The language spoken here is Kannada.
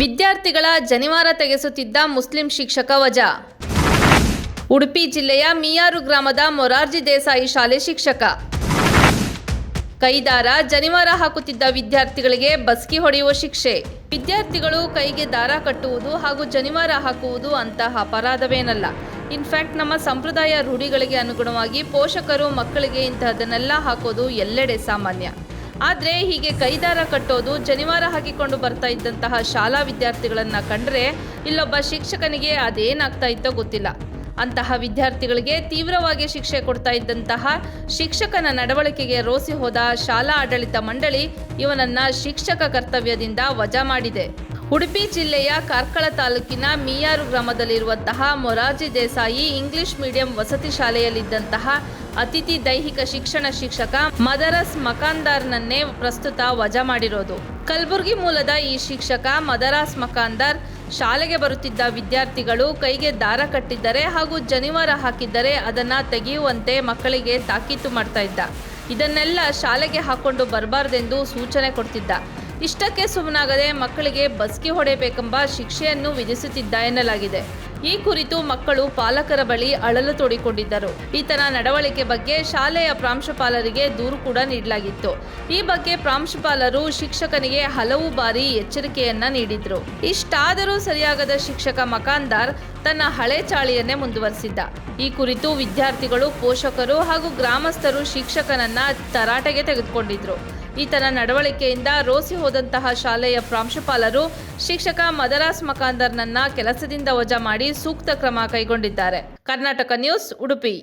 ವಿದ್ಯಾರ್ಥಿಗಳ ಜನಿವಾರ ತೆಗೆಸುತ್ತಿದ್ದ ಮುಸ್ಲಿಂ ಶಿಕ್ಷಕ ವಜಾ. ಉಡುಪಿ ಜಿಲ್ಲೆಯ ಮಿಯಾರು ಗ್ರಾಮದ ಮೊರಾರ್ಜಿ ದೇಸಾಯಿ ಶಾಲೆ ಶಿಕ್ಷಕ. ಕೈದಾರ ಜನಿವಾರ ಹಾಕುತ್ತಿದ್ದ ವಿದ್ಯಾರ್ಥಿಗಳಿಗೆ ಬಸ್ಕಿ ಹೊಡೆಯುವ ಶಿಕ್ಷೆ. ವಿದ್ಯಾರ್ಥಿಗಳು ಕೈಗೆ ದಾರ ಕಟ್ಟುವುದು ಹಾಗೂ ಜನಿವಾರ ಹಾಕುವುದು ಅಂತಹ ಅಪರಾಧವೇನಲ್ಲ. ಇನ್ಫ್ಯಾಕ್ಟ್ ನಮ್ಮ ಸಂಪ್ರದಾಯ ರೂಢಿಗಳಿಗೆ ಅನುಗುಣವಾಗಿ ಪೋಷಕರು ಮಕ್ಕಳಿಗೆ ಇಂತಹದನ್ನೆಲ್ಲ ಹಾಕೋದು ಎಲ್ಲೆಡೆ ಸಾಮಾನ್ಯ. ಆದರೆ ಹೀಗೆ ಕೈದಾರ ಕಟ್ಟೋದು, ಜನಿವಾರ ಹಾಕಿಕೊಂಡು ಬರ್ತಾ ಇದ್ದಂತಹ ಶಾಲಾ ವಿದ್ಯಾರ್ಥಿಗಳನ್ನು ಕಂಡರೆ ಇಲ್ಲೊಬ್ಬ ಶಿಕ್ಷಕನಿಗೆ ಅದೇನಾಗ್ತಾ ಇತ್ತೋ ಗೊತ್ತಿಲ್ಲ. ಅಂತಹ ವಿದ್ಯಾರ್ಥಿಗಳಿಗೆ ತೀವ್ರವಾಗಿ ಶಿಕ್ಷೆ ಕೊಡ್ತಾ ಇದ್ದಂತಹ ಶಿಕ್ಷಕನ ನಡವಳಿಕೆಗೆ ರೋಸಿ ಹೋದ ಶಾಲಾ ಆಡಳಿತ ಮಂಡಳಿ ಇವನನ್ನ ಶಿಕ್ಷಕ ಕರ್ತವ್ಯದಿಂದ ವಜಾ ಮಾಡಿದೆ. ಉಡುಪಿ ಜಿಲ್ಲೆಯ ಕಾರ್ಕಳ ತಾಲೂಕಿನ ಮೀಯಾರು ಗ್ರಾಮದಲ್ಲಿರುವಂತಹ ಮೊರಾರ್ಜಿ ದೇಸಾಯಿ ಇಂಗ್ಲಿಷ್ ಮೀಡಿಯಂ ವಸತಿ ಶಾಲೆಯಲ್ಲಿದ್ದಂತಹ ಅತಿಥಿ ದೈಹಿಕ ಶಿಕ್ಷಣ ಶಿಕ್ಷಕ ಮದರಸ್ ಮಕಾಂದಾರ್ನನ್ನೇ ಪ್ರಸ್ತುತ ವಜಾ ಮಾಡಿರೋದು. ಕಲಬುರಗಿ ಮೂಲದ ಈ ಶಿಕ್ಷಕ ಮದರಾಸ್ ಮಕಾಂದಾರ್ ಶಾಲೆಗೆ ಬರುತ್ತಿದ್ದ ವಿದ್ಯಾರ್ಥಿಗಳು ಕೈಗೆ ದಾರ ಕಟ್ಟಿದ್ದರೆ ಹಾಗೂ ಜನಿವಾರ ಹಾಕಿದ್ದರೆ ಅದನ್ನ ತೆಗೆಯುವಂತೆ ಮಕ್ಕಳಿಗೆ ತಾಕೀತು ಮಾಡ್ತಾ ಇದ್ದ. ಇದನ್ನೆಲ್ಲ ಶಾಲೆಗೆ ಹಾಕೊಂಡು ಬರಬಾರ್ದೆಂದು ಸೂಚನೆ ಕೊಡ್ತಿದ್ದ. ಇಷ್ಟಕ್ಕೆ ಸುಮ್ಮನಾಗದೆ ಮಕ್ಕಳಿಗೆ ಬಸ್ಕಿ ಹೊಡೆಯಬೇಕೆಂಬ ಶಿಕ್ಷೆಯನ್ನು ವಿಧಿಸುತ್ತಿದ್ದ ಎನ್ನಲಾಗಿದೆ. ಈ ಕುರಿತು ಮಕ್ಕಳು ಪಾಲಕರ ಬಳಿ ಅಳಲು ತೋಡಿಕೊಂಡಿದ್ದರು. ಈತನ ನಡವಳಿಕೆ ಬಗ್ಗೆ ಶಾಲೆಯ ಪ್ರಾಂಶುಪಾಲರಿಗೆ ದೂರು ಕೂಡ ನೀಡಲಾಗಿತ್ತು. ಈ ಬಗ್ಗೆ ಪ್ರಾಂಶುಪಾಲರು ಶಿಕ್ಷಕನಿಗೆ ಹಲವು ಬಾರಿ ಎಚ್ಚರಿಕೆಯನ್ನ ನೀಡಿದ್ರು. ಇಷ್ಟಾದರೂ ಸರಿಯಾಗದ ಶಿಕ್ಷಕ ಮಕಾಂದಾರ್ ತನ್ನ ಹಳೆ ಚಾಳಿಯನ್ನೇ ಮುಂದುವರೆಸಿದ್ದ. ಈ ಕುರಿತು ವಿದ್ಯಾರ್ಥಿಗಳು ಪೋಷಕರು ಹಾಗೂ ಗ್ರಾಮಸ್ಥರು ಶಿಕ್ಷಕನನ್ನ ತರಾಟೆಗೆ ತೆಗೆದುಕೊಂಡಿದ್ರು. ಈತನ ನಡವಳಿಕೆಯಿಂದ ರೋಸಿ ಹೋದಂತಹ ಶಾಲೆಯ ಪ್ರಾಂಶುಪಾಲರು ಶಿಕ್ಷಕ ಮದರಾಸ್ ಮಕಾಂದರ್ನನ್ನ ಕೆಲಸದಿಂದ ವಜಾ ಮಾಡಿ ಸೂಕ್ತ ಕ್ರಮ ಕೈಗೊಂಡಿದ್ದಾರೆ. ಕರ್ನಾಟಕ ನ್ಯೂಸ್ ಉಡುಪಿ.